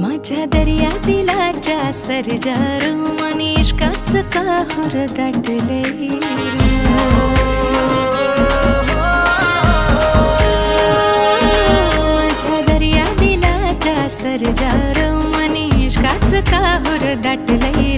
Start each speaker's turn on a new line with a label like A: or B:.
A: माझ्या दर्या दिलाच्या सरजार मनीष काच हुर दाटले माझ्या दर्या दिलाच्या सरजार मनीष काच हुर दाटले